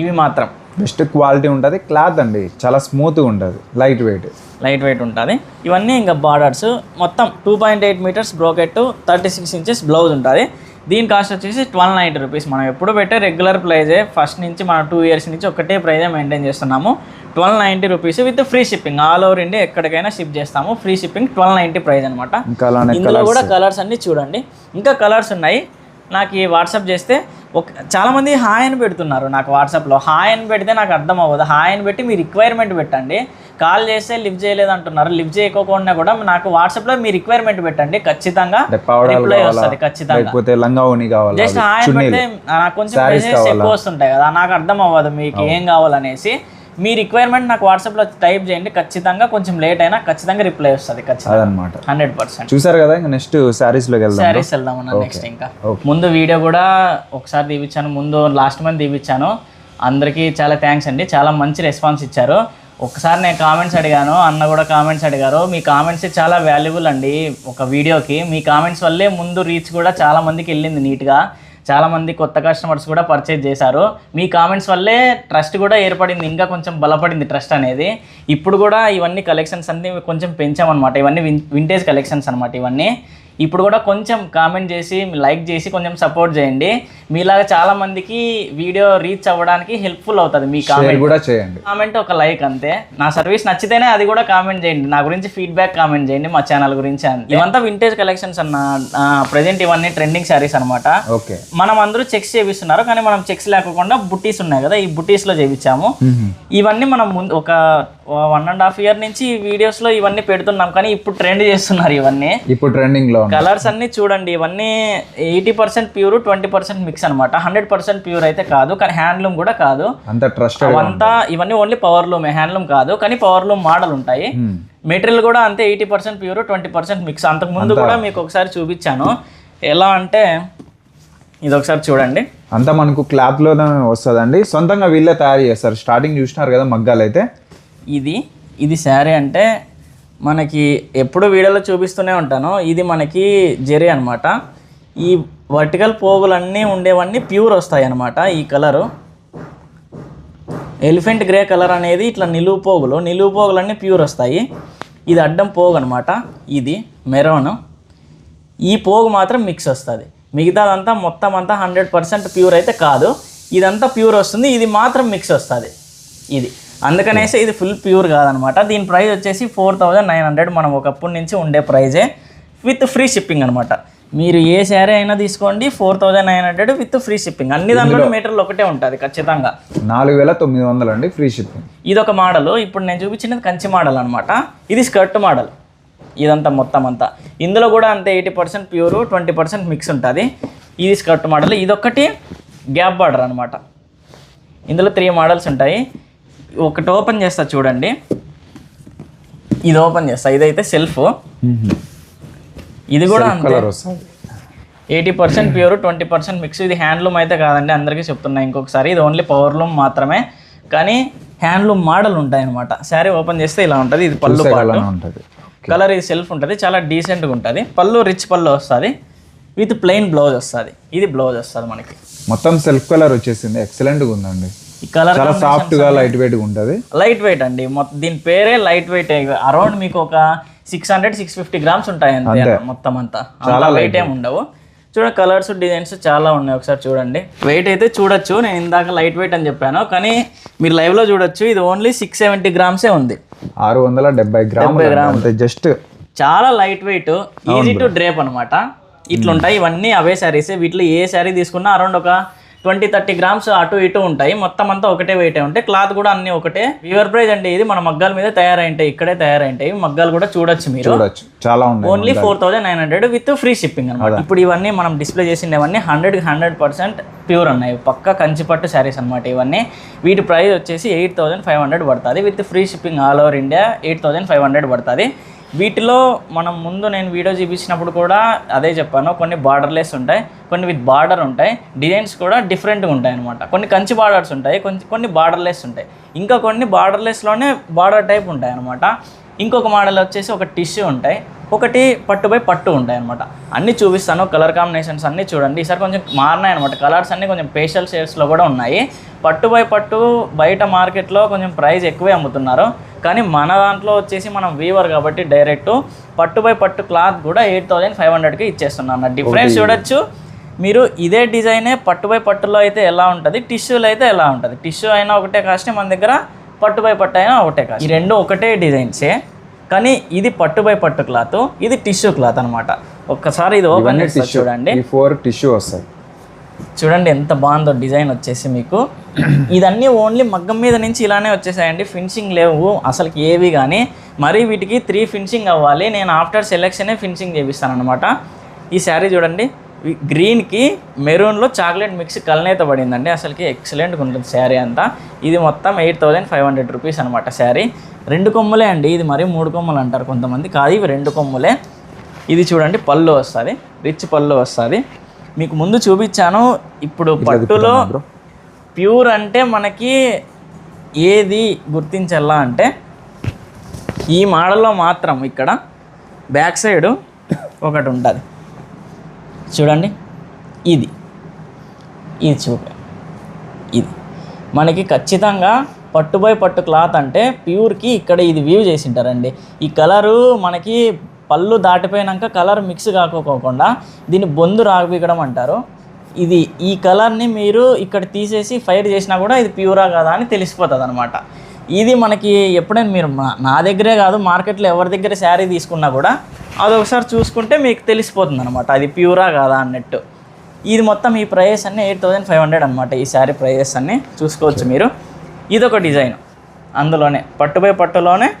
ఇవి మాత్రం. బెస్ట్ క్వాలిటీ ఉంటుంది క్లాత్ అండి. చాలా స్మూత్గా ఉంటుంది లైట్ వెయిట్ లైట్ వెయిట్ ఉంటుంది. ఇవన్నీ ఇంకా బార్డర్స్ మొత్తం two point eight metres brocade thirty six inches blouse ఉంటుంది. దీని కాస్ట్ వచ్చేసి ట్వెల్వ్ నైంటీ రూపీస్ మనం ఎప్పుడు పెట్టే రెగ్యులర్ ప్రైజే ఫస్ట్ నుంచి మనం టూ ఇయర్స్ నుంచి ఒకటే ప్రైజే మెయింటైన్ చేస్తున్నాము. Twelve ninety rupees with free shipping all over India ఎక్కడికైనా షిప్ చేస్తాము. Free shipping twelve ninety price అనమాట. ఇందులో కూడా కలర్స్ అన్ని చూడండి. ఇంకా కలర్స్ ఉన్నాయి. నాకు ఈ వాట్సాప్ చేస్తే ఒక చాలామంది హాయ్ అని పెడుతున్నారు నాకు వాట్సాప్లో. హాయ్ అని పెడితే నాకు అర్థం అవ్వదు హాయ్ అని పెట్టి మీ రిక్వైర్మెంట్ పెట్టండి. కాల్ చేస్తే లిఫ్ట్ చేయలేదు అంటున్నారు. లిఫ్ట్ చేయకోకుండా కూడా నాకు వాట్సాప్లో మీ రిక్వైర్మెంట్ పెట్టండి. ఖచ్చితంగా రిప్లై వస్తుంది ఖచ్చితంగా. జస్ట్ హాయ్ పెడితే నాకు కొంచెం Sarees మెసేజ్ కావాలా? ఎక్కువ వస్తుంటాయి కదా నాకు అర్థం అవ్వదు మీకు ఏం కావాలనేసి. మీ రిక్వైర్మెంట్ నాకు వాట్సాప్లో టైప్ చేయండి. ఖచ్చితంగా కొంచెం లేట్ అయినా ఖచ్చితంగా రిప్లై వస్తుంది ఖచ్చితంగా. అదనమాట హండ్రెడ్ పర్సెంట్ చూసారు కదా ఇంకా నెక్స్ట్ శారీస్లోకి వెళ్దాం శారీస్ వెళ్దాం అన్న నెక్స్ట్ ఇంకా. ముందు వీడియో కూడా ఒకసారి తీపిచ్చాను. ముందు లాస్ట్ మంత్ తీపిచ్చాను. అందరికీ చాలా థ్యాంక్స్ అండి. చాలా మంచి రెస్పాన్స్ ఇచ్చారు. ఒకసారి నేను కామెంట్స్ అడిగాను. అన్న కూడా కామెంట్స్ అడిగారు. మీ కామెంట్స్ చాలా వాల్యుబుల్ అండి ఒక వీడియోకి మీ కామెంట్స్ వల్లే ముందు రీచ్ కూడా చాలా మందికి వెళ్ళింది నీట్గా చాలా మంది కొత్త కస్టమర్స్ కూడా పర్చేజ్ చేశారు. మీ కామెంట్స్ వల్లే ట్రస్ట్ కూడా ఏర్పడింది ఇంకా కొంచెం బలపడింది ట్రస్ట్ అనేది. ఇప్పుడు కూడా ఇవన్నీ కలెక్షన్స్ అన్ని కొంచెం పెంచామన్నమాట. ఇవన్నీ విన్ వింటేజ్ కలెక్షన్స్ అనమాట ఇవన్నీ. ఇప్పుడు కూడా కొంచెం కామెంట్ చేసి లైక్ చేసి కొంచెం సపోర్ట్ చేయండి. మీలాగా చాలా మందికి వీడియో రీచ్ అవ్వడానికి హెల్ప్ఫుల్ అవుతుంది మీ కామెంట్ కూడా చేయండి. కామెంట్ ఒక లైక్ అంతే. నా సర్వీస్ నచ్చితేనే అది కూడా కామెంట్ చేయండి. నా గురించి ఫీడ్బ్యాక్ కామెంట్ చేయండి మా ఛానల్ గురించి ఇవంతా వింటేజ్ కలెక్షన్స్ అన్న ప్రజెంట్ ఇవన్నీ ట్రెండింగ్ శారీస్ అనమాట ఓకే. మనం అందరూ చెక్స్ చేపిస్తున్నారు కానీ మనం చెక్స్ లేకుండా బుట్టీస్ ఉన్నాయి కదా ఈ బుట్టీస్లో చేపించాము ఇవన్నీ మనం ముందు ఒక వన్ అండ్ హాఫ్ ఇయర్ నుంచి వీడియోస్లో ఇవన్నీ పెడుతున్నాం. కానీ ఇప్పుడు ట్రెండ్ చేస్తున్నారు ఇవన్నీ. ఇప్పుడు ట్రెండింగ్లో కలర్స్ అన్ని చూడండి ఇవన్నీ eighty percent pure twenty percent mix అనమాట హండ్రెడ్ పర్సెంట్ ప్యూర్ అయితే కాదు కానీ హ్యాండ్లూమ్ కూడా కాదు. అంత ట్రస్టెడ్ అవంతా ఇవన్నీ ఓన్లీ పవర్ లూమ్ హ్యాండ్లూమ్ కాదు కానీ పవర్ లూమ్ మోడల్ ఉంటాయి. మెటీరియల్ కూడా అంతే eighty percent pure twenty percent mix అంతకు ముందు కూడా మీకు ఒకసారి చూపించాను. ఎలా అంటే ఇది ఒకసారి చూడండి. అంతా మనకు క్లాత్లోనే వస్తుందండి. సొంతంగా వీళ్ళే తయారు చేస్తారు. స్టార్టింగ్ చూసినారు కదా మగ్గాలు అయితే ఇది ఇది శారీ అంటే మనకి ఎప్పుడు వీడియోలో చూపిస్తూనే ఉంటాను. ఇది మనకి జెరీ అనమాట ఈ వర్టికల్ పోగులన్నీ ఉండేవన్నీ ప్యూర్ వస్తాయి అన్నమాట ఈ కలరు. ఎలిఫెంట్ గ్రే కలర్ అనేది ఇట్లా నిలువు పోగులు నిలువు పోగులన్నీ ప్యూర్ వస్తాయి. ఇది అడ్డం పోగు అనమాట ఇది మెరోన్. ఈ పోగు మాత్రం మిక్స్ వస్తుంది. మిగతాదంతా మొత్తం అంతా హండ్రెడ్ పర్సెంట్ ప్యూర్ అయితే కాదు. ఇదంతా ప్యూర్ వస్తుంది. ఇది మాత్రం మిక్స్ వస్తుంది. ఇది. అందుకనేసి ఇది ఫుల్ ప్యూర్ కాదనమాట. దీని ప్రైస్ వచ్చేసి ఫోర్ థౌజండ్ నైన్ హండ్రెడ్ మనం ఒకప్పటి నుంచి ఉండే ప్రైజే విత్ ఫ్రీ షిప్పింగ్ అనమాట. మీరు ఏ శారీ అయినా తీసుకోండి four thousand nine hundred with free shipping. అన్ని దాంట్లో మెటీరియల్ ఒకటే ఉంటుంది ఖచ్చితంగా. నాలుగు వేల తొమ్మిది వందలు అండి ఫ్రీ షిప్పింగ్. ఇది ఒక మోడల్. ఇప్పుడు నేను చూపించినది కంచి మోడల్ అనమాట. ఇది స్కర్ట్ మోడల్. ఇదంతా మొత్తం అంతా. ఇందులో కూడా అంతే eighty percent pure twenty percent mix ఉంటుంది. ఇది స్కర్ట్ మోడల్. ఇదొక్కటి గ్యాప్ బార్డర్ అనమాట. ఇందులో త్రీ మోడల్స్ ఉంటాయి. ఒకటి ఓపెన్ చేస్తా చూడండి. ఇది ఓపెన్ చేస్తా. ఇదైతే సెల్ఫ్. ఇది కూడా అంతే. Eighty percent pure twenty percent mix. ఇది హ్యాండ్లూమ్ అయితే కాదండి అందరికీ చెప్తున్నా ఇంకొకసారి. ఇది ఓన్లీ పవర్లూమ్ మాత్రమే. కానీ హ్యాండ్లూమ్ మోడల్ ఉంటాయి అనమాట శారీ ఓపెన్ చేస్తే ఇలా ఉంటుంది. ఇది పళ్ళు ఉంటుంది. కలర్ ఇది సెల్ఫ్ ఉంటుంది. చాలా డీసెంట్గా ఉంటుంది. పళ్ళు రిచ్ పళ్ళు వస్తుంది. విత్ ప్లెయిన్ బ్లౌజ్ వస్తుంది. ఇది బ్లౌజ్ వస్తుంది మనకి. మొత్తం సెల్ఫ్ కలర్ వచ్చేసింది. ఎక్సలెంట్గా ఉందండి. ఈ కలర్ చాలా సాఫ్ట్గా లైట్ వెయిట్ ఉంటది. లైట్ వెయిట్ అండి. మొత్తం దీని పేరే లైట్ వెయిట్ అరౌండ్ మీకు ఒక six hundred six fifty grams ఉంటాయి అంతే మొత్తం అంతా. చాలా వెయిట్ ఏమి ఉండవు. చూడండి కలర్స్ డిజైన్స్ చాలా ఉన్నాయి ఒకసారి చూడండి. వెయిట్ అయితే చూడొచ్చు. నేను ఇందాక లైట్ వెయిట్ అని చెప్పాను. కానీ మీరు live లో చూడొచ్చు. ఇది ఓన్లీ సిక్స్ సెవెంటీ గ్రామ్సే ఉంది. ఆరు వందల డెబ్బై గ్రాములు జస్ట్ చాలా light weight easy to drape అనమాట ఇట్లుంటాయి. ఇవన్నీ అవే శారీస్ వీటిలో ఏ శారీ తీసుకున్నా అరౌండ్ ఒక ట్వంటీ థర్టీ గ్రామ్స్ అటు ఇటు ఉంటాయి. మొత్తం అంతా ఒకటే వెయిట్ ఉంటాయి క్లాత్ కూడా అన్ని ఒకటే. వ్యూవర్ ప్రైజ్ అంటే ఇది. మన మగ్గాల మీద తయారై ఉంటాయి ఇక్కడే తయారై ఉంటాయి మగ్గాలు కూడా చూడొచ్చు మీరు. చూడొచ్చు. చాలా only four thousand nine hundred with free shipping అనమాట ఇప్పుడు ఇవన్నీ మనం డిస్ప్లే చేసినవన్నీ హండ్రెడ్ హండ్రెడ్ పర్సెంట్ ప్యూర్ ఉన్నాయి. పక్క కంచిపట్టు శారీస్ అనమాట ఇవన్నీ. వీటి ప్రైస్ వచ్చేసి ఎయిట్ థౌసండ్ ఫైవ్ హండ్రెడ్ పడుతుంది. With free shipping all over India eight thousand five hundred పడుతుంది. వీటిలో మనం ముందు నేను వీడియో చూపించినప్పుడు కూడా అదే చెప్పాను. కొన్ని బార్డర్లెస్ ఉంటాయి కొన్ని విత్ బార్డర్ ఉంటాయి. డిజైన్స్ కూడా డిఫరెంట్గా ఉంటాయి అనమాట కొన్ని కంచి బార్డర్స్ ఉంటాయి కొన్ని కొన్ని బార్డర్లెస్ ఉంటాయి. ఇంకా కొన్ని బార్డర్లెస్లోనే బార్డర్ టైప్ ఉంటాయి అనమాట ఇంకొక మోడల్ వచ్చేసి ఒక టిష్యూ ఉంటాయి. ఒకటి పట్టు బై పట్టు ఉంటాయి అనమాట అన్నీ చూపిస్తాను కలర్ కాంబినేషన్స్ అన్నీ చూడండి. ఈసారి కొంచెం మారినాయి అనమాట కలర్స్ అన్నీ కొంచెం పేషల్ షేడ్స్లో కూడా ఉన్నాయి. పట్టు బై పట్టు బయట మార్కెట్లో కొంచెం ప్రైస్ ఎక్కువే అమ్ముతున్నారు. కానీ మన దాంట్లో వచ్చేసి మనం వీవర్ కాబట్టి డైరెక్ట్ పట్టు బై పట్టు క్లాత్ కూడా ఎయిట్ థౌజండ్ ఫైవ్ హండ్రెడ్కి ఇచ్చేస్తున్నాను డిఫరెన్స్ చూడొచ్చు. మీరు ఇదే డిజైనే పట్టు బై పట్టులో అయితే ఎలా ఉంటుంది టిష్యూలో అయితే ఎలా ఉంటుంది? టిష్యూ అయినా ఒకటే కాస్ట్ మన దగ్గర పట్టు బై పట్టు అయినా ఒకటే కాస్ట్. ఈ రెండు ఒకటే డిజైన్సే కానీ ఇది పట్టు బై పట్టు క్లాత్ ఇది టిష్యూ క్లాత్ అనమాట ఒక్కసారి ఇది ఓపెన్ చూడండి. ఫోర్ టిష్యూ వస్తాయి. చూడండి ఎంత బాగుందో డిజైన్ వచ్చేసి మీకు. ఇదన్నీ ఓన్లీ మగ్గం మీద నుంచి ఇలానే వచ్చేసాయండి. ఫినిషింగ్ లేవు అసలుకి ఏవి కానీ. మరి వీటికి త్రీ ఫినిషింగ్ అవ్వాలి. నేను ఆఫ్టర్ సెలెక్షనే ఫినిషింగ్ చేపిస్తాను అనమాట ఈ శారీ చూడండి. గ్రీన్కి మెరూన్లో చాక్లెట్ మిక్స్ కలనేత పడిందండి అసలుకి ఎక్సలెంట్గా ఉంటుంది శారీ అంతా. ఇది మొత్తం eight thousand five hundred rupees అనమాట శారీ. రెండు కొమ్ములే అండి. ఇది మరి మూడు కొమ్ములు అంటారు కొంతమంది. కాదు ఇవి రెండు కొమ్ములే. ఇది చూడండి పళ్ళు వస్తుంది. రిచ్ పళ్ళు వస్తుంది. మీకు ముందు చూపించాను. ఇప్పుడు పట్టులో. ప్యూర్ అంటే మనకి ఏది గుర్తించాలా అంటే ఈ మోడల్లో మాత్రం ఇక్కడ బ్యాక్ సైడ్ ఒకటి ఉంటుంది. చూడండి. ఇది. ఇది చూపే ఇది. మనకి ఖచ్చితంగా పట్టుబై పట్టు క్లాత్ అంటే ప్యూర్కి ఇక్కడ ఇది వ్యూ చేసింటారండి. ఈ కలరు మనకి పళ్ళు దాటిపోయినాక కలర్ మిక్స్ కాకోకుండా దీన్ని బొందు రాగిపీకడం అంటారు. ఇది ఈ కలర్ని మీరు ఇక్కడ తీసేసి ఫైర్ చేసినా కూడా ఇది ప్యూరా కాదా అని తెలిసిపోతుంది అనమాట ఇది మనకి ఎప్పుడైనా మీరు మా- నా దగ్గరే కాదు మార్కెట్లో ఎవరి దగ్గర శారీ తీసుకున్నా కూడా అది ఒకసారి చూసుకుంటే మీకు తెలిసిపోతుంది అనమాట అది ప్యూరా కాదా అన్నట్టు. ఇది మొత్తం ఈ ప్రైస్ అన్ని ఎయిట్ థౌజండ్ ఫైవ్ హండ్రెడ్ అనమాట ఈ శారీ ప్రైజెస్ అన్ని. చూసుకోవచ్చు మీరు. ఇదొక డిజైన్. అందులోనే పట్టుపై పట్టులోనే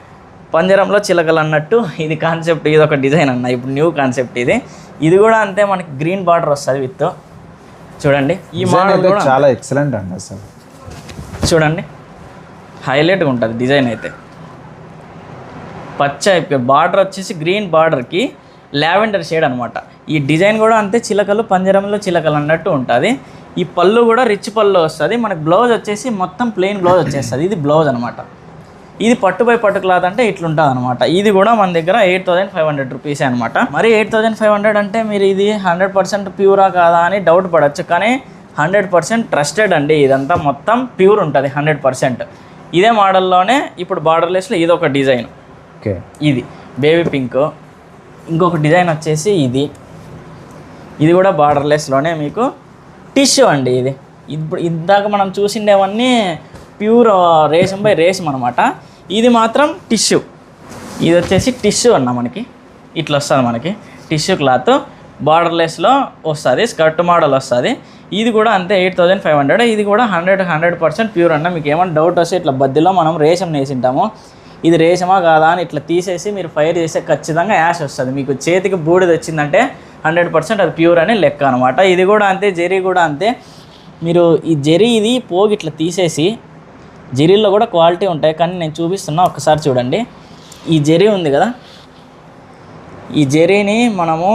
పంజరంలో చిలకలు అన్నట్టు ఇది కాన్సెప్ట్ ఇది ఒక డిజైన్ అన్న. ఇప్పుడు న్యూ కాన్సెప్ట్ ఇది. ఇది కూడా అంతే మనకి గ్రీన్ బార్డర్ వస్తుంది విత్ చూడండి. ఈ మోడల్ కూడా చాలా ఎక్సలెంట్ అండి అసలు. చూడండి. హైలైట్గా ఉంటుంది డిజైన్ అయితే. పచ్చ బార్డర్ వచ్చేసి గ్రీన్ బార్డర్కి లావెండర్ షేడ్ అనమాట ఈ డిజైన్ కూడా అంతే చిలకలు పంజరంలో చిలకలు అన్నట్టు ఉంటుంది. ఈ పళ్ళు కూడా రిచ్ పళ్ళు వస్తుంది. మనకి బ్లౌజ్ వచ్చేసి మొత్తం ప్లెయిన్ బ్లౌజ్ వచ్చేస్తుంది. ఇది బ్లౌజ్ అనమాట ఇది పట్టు బై పట్టు క్లాత్ అంటే ఇట్లుంటుంది అనమాట ఇది కూడా మన దగ్గర eight thousand five hundred rupees అనమాట మరి ఎయిట్ థౌసండ్ ఫైవ్ హండ్రెడ్ అంటే మీరు ఇది హండ్రెడ్ పర్సెంట్ ప్యూరా కాదా అని డౌట్ పడవచ్చు కానీ హండ్రెడ్ పర్సెంట్ ట్రస్టెడ్ అండి. ఇదంతా మొత్తం ప్యూర్ ఉంటుంది హండ్రెడ్ పర్సెంట్. ఇదే మోడల్లోనే ఇప్పుడు బార్డర్లెస్లో ఇది ఒక డిజైన్. ఓకే. ఇది. Baby pink. ఇంకొక డిజైన్ వచ్చేసి ఇది. ఇది కూడా బార్డర్లెస్లోనే మీకు టిష్యూ అండి ఇది. ఇప్పుడు ఇందాక మనం చూసిండేవన్నీ ప్యూర్ రేషం బై రేషం అనమాట ఇది మాత్రం టిష్యూ. ఇది వచ్చేసి టిష్యూ అన్న మనకి. ఇట్లా వస్తుంది మనకి. Tissue cloth. బార్డర్లెస్లో వస్తుంది. స్కర్ట్ మోడల్ వస్తుంది. ఇది కూడా అంతే ఎయిట్ థౌజండ్ ఫైవ్ హండ్రెడ్. ఇది కూడా హండ్రెడ్ హండ్రెడ్ పర్సెంట్ ప్యూర్ అన్న. మీకు ఏమైనా డౌట్ వస్తే ఇట్లా బద్దీలో మనం రేషం వేసింటాము ఇది రేషమా కాదా అని ఇట్లా తీసేసి మీరు ఫైర్ చేస్తే ఖచ్చితంగా యాష్ వస్తుంది. మీకు చేతికి బూడిద వచ్చిందంటే హండ్రెడ్ పర్సెంట్ అది ప్యూర్ అని లెక్క అనమాట ఇది కూడా అంతే జెరీ కూడా అంతే. మీరు ఈ జెరీ ఇది పోగి ఇట్లా తీసేసి జెరీలో కూడా క్వాలిటీ ఉంటాయి. కానీ నేను చూపిస్తున్నా ఒకసారి చూడండి. ఈ జెరీ ఉంది కదా. ఈ జెరీని మనము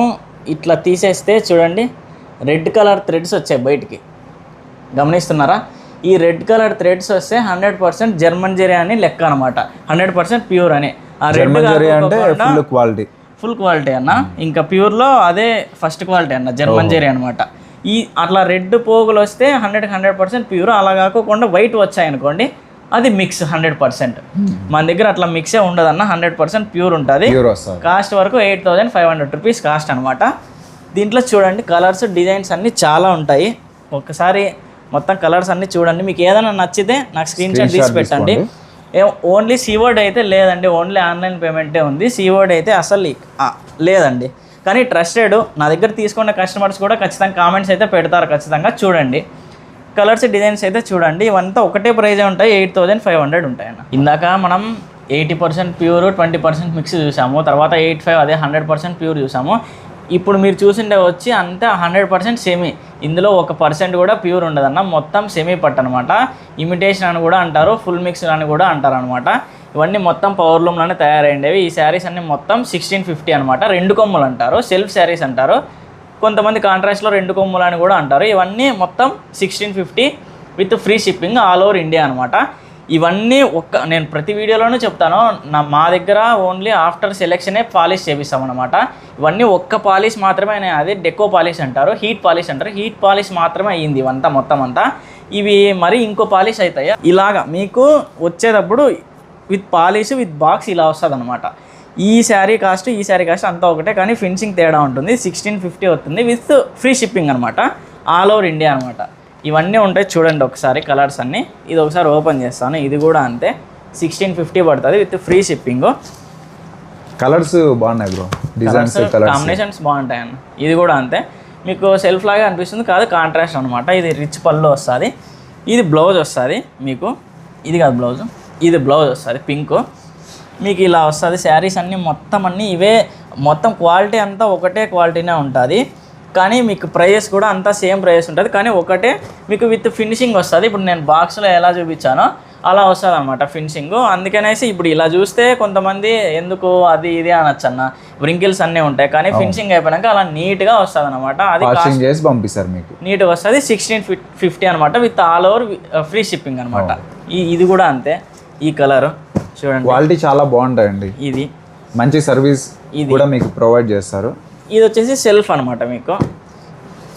ఇట్లా తీసేస్తే చూడండి. రెడ్ కలర్ థ్రెడ్స్ వచ్చాయి బయటికి. గమనిస్తున్నారా? ఈ రెడ్ కలర్ థ్రెడ్స్ వస్తే హండ్రెడ్ పర్సెంట్ జర్మన్ జెరీ అని లెక్క అనమాట హండ్రెడ్ పర్సెంట్ ప్యూర్ అని. ఆ రెడ్ అంటే ఫుల్ క్వాలిటీ ఫుల్ క్వాలిటీ అన్న. ఇంకా ప్యూర్లో అదే ఫస్ట్ క్వాలిటీ అన్న జర్మన్ జెరీ అనమాట ఈ అట్లా రెడ్ పోగులు వస్తే హండ్రెడ్ హండ్రెడ్ పర్సెంట్ ప్యూర్. అలా కాకుండా వైట్ వచ్చాయనుకోండి అది మిక్స్ హండ్రెడ్ పర్సెంట్. మన దగ్గర అట్లా మిక్సే ఉండదన్న హండ్రెడ్ పర్సెంట్ ప్యూర్ ఉంటుంది. కాస్ట్ వరకు eight thousand five hundred rupees cost అనమాట దీంట్లో చూడండి కలర్స్ డిజైన్స్ అన్నీ చాలా ఉంటాయి. ఒక్కసారి మొత్తం కలర్స్ అన్నీ చూడండి. మీకు ఏదైనా నచ్చితే నాకు స్క్రీన్ షాట్ తీసి పెట్టండి. ఓన్లీ సీవర్డ్ అయితే లేదండి. ఓన్లీ ఆన్లైన్ పేమెంటే ఉంది. సీవర్డ్ అయితే అసలు లేదండి. కానీ ట్రస్టెడ్ నా దగ్గర తీసుకున్న కస్టమర్స్ కూడా ఖచ్చితంగా కామెంట్స్ అయితే పెడతారు. ఖచ్చితంగా చూడండి. కలర్స్ డిజైన్స్ అయితే చూడండి. ఇవంతా ఒకటే ప్రైజే ఉంటాయి. ఎయిట్ థౌజండ్ ఫైవ్ హండ్రెడ్ ఉంటాయి అన్న ఇందాక మనం eighty percent pure twenty percent mix చూసాము. తర్వాత ఎయిట్ ఫైవ్ అదే హండ్రెడ్ పర్సెంట్ ప్యూర్ చూసాము. ఇప్పుడు మీరు చూసిండే వచ్చి అంతా హండ్రెడ్ పర్సెంట్ సెమీ ఇందులో ఒక పర్సెంట్ కూడా ప్యూర్ ఉండదన్న. మొత్తం సెమీ పట్ అనమాట ఇమిటేషన్ అని కూడా అంటారు ఫుల్ మిక్స్ అని కూడా అంటారు అనమాట ఇవన్నీ మొత్తం పవర్ లూమ్లోనే తయారైండేవి ఈ శారీస్ అన్ని మొత్తం సిక్స్టీన్ ఫిఫ్టీ అనమాట రెండు కొమ్ములు అంటారు సెల్ఫ్ శారీస్ అంటారు. కొంతమంది కాంట్రాక్ట్స్లో రెండు కొమ్ములు అని కూడా అంటారు. ఇవన్నీ మొత్తం sixteen fifty with free shipping all over India అనమాట ఇవన్నీ ఒక్క నేను ప్రతి వీడియోలోనూ చెప్తాను. నా మా దగ్గర ఓన్లీ ఆఫ్టర్ సెలెక్షనే పాలిష్ చేపిస్తాం అనమాట ఇవన్నీ ఒక్క పాలిష్ మాత్రమే అది డెకో పాలిష్ అంటారు హీట్ పాలిష్ అంటారు. హీట్ పాలిష్ మాత్రమే అయ్యింది ఇవంతా మొత్తం అంతా. ఇవి మరి ఇంకో పాలిష్ అవుతాయి ఇలాగా మీకు వచ్చేటప్పుడు విత్ పాలిష్ విత్ బాక్స్ ఇలా వస్తుంది అనమాట ఈ శారీ కాస్ట్ ఈ శారీ కాస్ట్ అంతా ఒకటే కానీ ఫినిషింగ్ తేడా ఉంటుంది. సిక్స్టీన్ ఫిఫ్టీ వస్తుంది. విత్ ఫ్రీ షిప్పింగ్ అనమాట ఆల్ ఓవర్ ఇండియా అనమాట ఇవన్నీ ఉంటాయి చూడండి ఒకసారి కలర్స్ అన్నీ. ఇది ఒకసారి ఓపెన్ చేస్తాను. ఇది కూడా అంతే. సిక్స్టీన్ ఫిఫ్టీ పడుతుంది విత్ ఫ్రీ షిప్పింగ్. కలర్స్ బాగున్నాయి బ్రో. డిజైన్స్ కాంబినేషన్స్ బాగుంటాయి అన్న. ఇది కూడా అంతే. మీకు సెల్ఫ్ లాగా అనిపిస్తుంది కాదు కాంట్రాస్ట్ అనమాట ఇది రిచ్ పళ్ళు వస్తుంది. ఇది బ్లౌజ్ వస్తుంది మీకు. ఇది కాదు బ్లౌజ్ ఇది బ్లౌజ్ వస్తుంది పింక్ మీకు ఇలా వస్తుంది. శారీస్ అన్నీ మొత్తం అన్నీ ఇవే మొత్తం క్వాలిటీ అంతా ఒకటే క్వాలిటీనే ఉంటుంది. కానీ మీకు ప్రైస్ కూడా అంతా సేమ్ ప్రైస్ ఉంటుంది. కానీ ఒకటే మీకు విత్ ఫినిషింగ్ వస్తుంది. ఇప్పుడు నేను బాక్స్లో ఎలా చూపించానో అలా వస్తుంది అనమాట ఫినిషింగ్. అందుకనేసి ఇప్పుడు ఇలా చూస్తే కొంతమంది ఎందుకు అది ఇది అనొచ్చు అన్న వ్రింకిల్స్ అన్నీ ఉంటాయి. కానీ ఫినిషింగ్ అయిపోయినాక అలా నీట్గా వస్తుంది అనమాట అది చేసి పంపిస్తారు మీకు. నీట్గా వస్తుంది. సిక్స్టీన్ ఫిఫ్టీ అనమాట with all over free shipping అనమాట ఈ ఇది కూడా అంతే. ఈ కలర్ చూడండి. క్వాలిటీ చాలా బాగుంటాయండి. ఇది. మంచి సర్వీస్ ఇది. కూడా మీకు ప్రొవైడ్ చేస్తారు. ఇది వచ్చేసి సెల్ఫ్ అనమాట మీకు.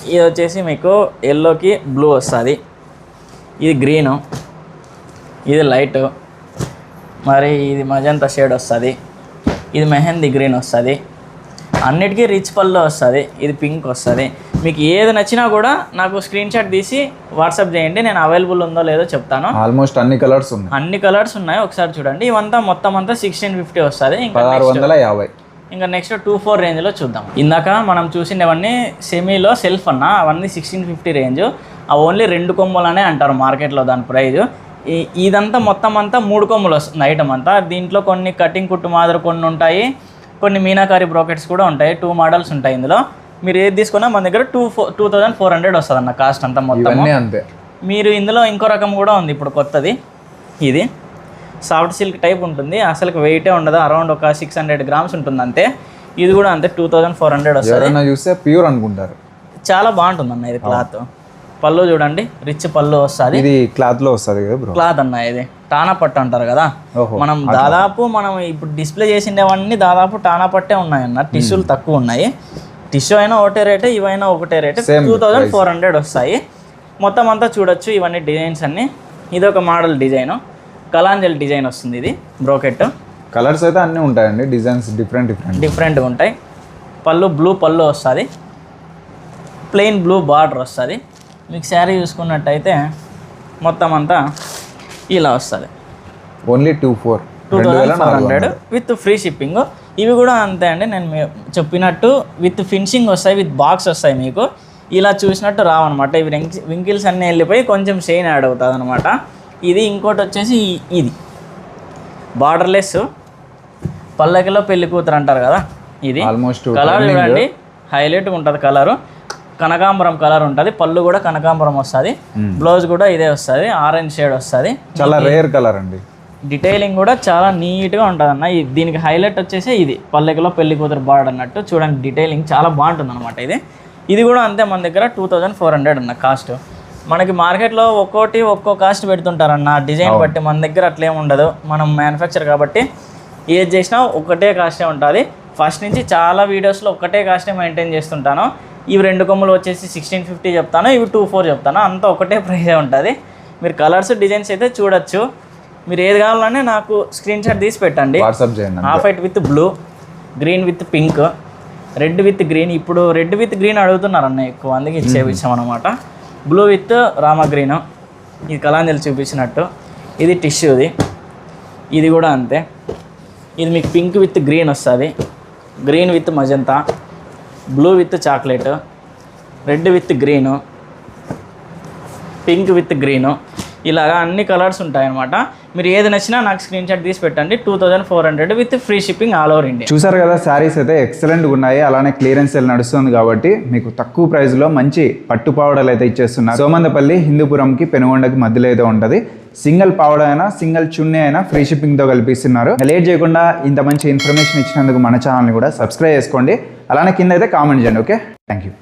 ఇది వచ్చేసి మీకు ఎల్లోకి బ్లూ వస్తుంది. ఇది గ్రీను. ఇది లైట్. మరి ఇది మజంతా షేడ్ వస్తుంది. ఇది మెహందీ గ్రీన్ వస్తుంది. అన్నిటికీ రిచ్ పళ్ళు వస్తుంది. ఇది పింక్ వస్తుంది. మీకు ఏది నచ్చినా కూడా నాకు స్క్రీన్ షాట్ తీసి వాట్సాప్ చేయండి. నేను అవైలబుల్ ఉందో లేదో చెప్తాను. ఆల్మోస్ట్ అన్ని కలర్స్ ఉన్నాయి. అన్ని కలర్స్ ఉన్నాయి. ఒకసారి చూడండి. ఇవంతా మొత్తం అంతా సిక్స్టీన్ ఫిఫ్టీ వస్తుంది. ఇంకా వందల యాభై. ఇంకా నెక్స్ట్ టూ ఫోర్ రేంజ్లో చూద్దాం. ఇందాక మనం చూసినవన్నీ సెమీలో సెల్ఫ్ అన్న అవన్నీ సిక్స్టీన్ ఫిఫ్టీ రేంజ్ అవి ఓన్లీ రెండు కొమ్ములనే అంటారు మార్కెట్లో దాని ప్రైజ్. ఈ ఇదంతా మొత్తం అంతా మూడు కొమ్ములు వస్తుంది ఐటమ్ అంతా. దీంట్లో కొన్ని కటింగ్ కుట్టు మాదిరి కొన్ని ఉంటాయి. కొన్ని మీనాకారి బ్రోకెట్స్ కూడా ఉంటాయి. టూ మోడల్స్ ఉంటాయి ఇందులో. మీరు ఏది తీసుకున్నా మన దగ్గర two four two thousand four hundred వస్తుంది అన్న కాస్ట్ అంతా మొత్తం అంతే. మీరు ఇందులో ఇంకో రకం కూడా ఉంది ఇప్పుడు కొత్తది. ఇది. సాఫ్ట్ సిల్క్ టైప్ ఉంటుంది. అసలు వెయిటే ఉండదు. అరౌండ్ ఒక సిక్స్ హండ్రెడ్ గ్రామ్స్ ఉంటుంది అంతే. ఇది కూడా అంతే టూ థౌజండ్ ఫోర్ హండ్రెడ్ వస్తుంది. చూస్తే ప్యూర్ అనుకుంటారు. చాలా బాగుంటుంది అన్న ఇది క్లాత్. పళ్ళు చూడండి రిచ్ పళ్ళు వస్తుంది. ఇది క్లాత్లో వస్తుంది కదా క్లాత్ అన్న ఇది. టానా పట్టు అంటారు కదా. మనం దాదాపు మనం ఇప్పుడు డిస్ప్లే చేసిండేవన్నీ దాదాపు టానా పట్టే ఉన్నాయి అన్న టిష్యూలు తక్కువ ఉన్నాయి. టిష్యూ అయినా ఒకటే రేటే ఇవైనా ఒకటే రేటే టూ థౌజండ్ ఫోర్ హండ్రెడ్ వస్తాయి. మొత్తం అంతా చూడొచ్చు ఇవన్నీ డిజైన్స్ అన్నీ. ఇది ఒక మోడల్ డిజైన్ కలాంజల్ డిజైన్ వస్తుంది ఇది బ్రోకెట్. కలర్స్ అయితే అన్నీ ఉంటాయండి డిజైన్స్ డిఫరెంట్ డిఫరెంట్. డిఫరెంట్గా ఉంటాయి. పళ్ళు బ్లూ పళ్ళు వస్తుంది. ప్లెయిన్ బ్లూ బార్డర్ వస్తుంది. మీకు శారీ చూసుకున్నట్టయితే మొత్తం అంతా ఇలా వస్తుంది. Only two four two four hundred with free shipping ఇవి కూడా అంతే అండి నేను చెప్పినట్టు విత్ ఫినిషింగ్ వస్తాయి విత్ బాక్స్ వస్తాయి మీకు. ఇలా చూసినట్టు రావన్నమాట. ఇవి వింకిల్స్ అన్నీ వెళ్ళిపోయి కొంచెం షైన్ యాడ్ అవుతుంది అనమాట ఇది ఇంకోటి వచ్చేసి ఇది. బార్డర్లెస్ పల్లకిలో పెళ్ళి కూతురు అంటారు కదా ఇది. ఆల్మోస్ట్ కలర్ చూడండి. హైలైట్ ఉంటుంది కలరు కనకాంబరం కలర్ ఉంటుంది. పళ్ళు కూడా కనకాంబరం వస్తుంది. బ్లౌజ్ కూడా ఇదే వస్తుంది. ఆరెంజ్ షేడ్ వస్తుంది. చాలా రేర్ కలర్ అండి. డీటెయిలింగ్ కూడా చాలా నీట్గా ఉంటుంది అన్న. దీనికి హైలైట్ వచ్చేసి ఇది. పల్లెకలో పెళ్ళి కూతురు బార్డ్ అన్నట్టు చూడండి డీటెయిలింగ్ చాలా బాగుంటుంది అనమాట ఇది. ఇది కూడా అంతే మన దగ్గర టూ థౌజండ్ ఫోర్ హండ్రెడ్ అన్న కాస్ట్ మనకి మార్కెట్లో ఒక్కోటి ఒక్కో కాస్ట్ పెడుతుంటారన్న. డిజైన్ బట్టి మన దగ్గర అట్లేం ఉండదు. మనం మ్యానుఫ్యాక్చర్ కాబట్టి ఏది చేసినా ఒకటే కాస్టే ఉంటుంది. ఫస్ట్ నుంచి చాలా వీడియోస్లో ఒకటే కాస్టే మెయింటైన్ చేస్తుంటాను. ఇవి రెండు కొమ్ములు వచ్చేసి సిక్స్టీన్ ఫిఫ్టీ చెప్తాను. ఇవి టూ ఫోర్ చెప్తాను. అంతా ఒకటే ప్రైజే ఉంటుంది. మీరు కలర్స్ డిజైన్స్ అయితే చూడొచ్చు. మీరు ఏది కావాలన్నా నాకు స్క్రీన్ షాట్ తీసి పెట్టండి. వాట్సాప్ చేయండి half white with blue green with pink red with green ఇప్పుడు రెడ్ విత్ గ్రీన్ అడుగుతున్నారు అన్న ఎక్కువ. అందుకే ఇచ్చేపించాం అనమాట బ్లూ విత్ రామా గ్రీన్ ఇది కలాంజలి చూపించినట్టు. ఇది టిష్యూది ఇది కూడా అంతే. ఇది మీకు పింక్ విత్ గ్రీన్ వస్తుంది. Green with magenta blue with chocolate red with green pink with green ఇలాగా అన్ని కలర్స్ ఉంటాయన్నమాట. మీరు ఏది నచ్చినా నాకు స్క్రీన్ షాట్ తీసి పెట్టండి. Two thousand four hundred with free shipping all over India చూసారు కదా శారీస్ అయితే ఎక్సలెంట్గా ఉన్నాయి. అలానే క్లియరెన్స్ సేల్ నడుస్తుంది కాబట్టి మీకు తక్కువ ప్రైస్లో మంచి పట్టు పావడలు అయితే ఇచ్చేస్తున్నారు. సోమందపల్లి హిందూపురంకి పెనుగొండకి మధ్యలో అయితే ఉంటుంది. సింగిల్ పావడ అయినా సింగిల్ చున్నీ అయినా ఫ్రీ షిప్పింగ్తో కల్పిస్తున్నారు. లేట్ చేయకుండా ఇంత మంచి ఇన్ఫర్మేషన్ ఇచ్చినందుకు మన ఛానల్ని కూడా సబ్స్క్రైబ్ చేసుకోండి. అలానే కింద అయితే కామెంట్ చేయండి ఓకే థ్యాంక్ యూ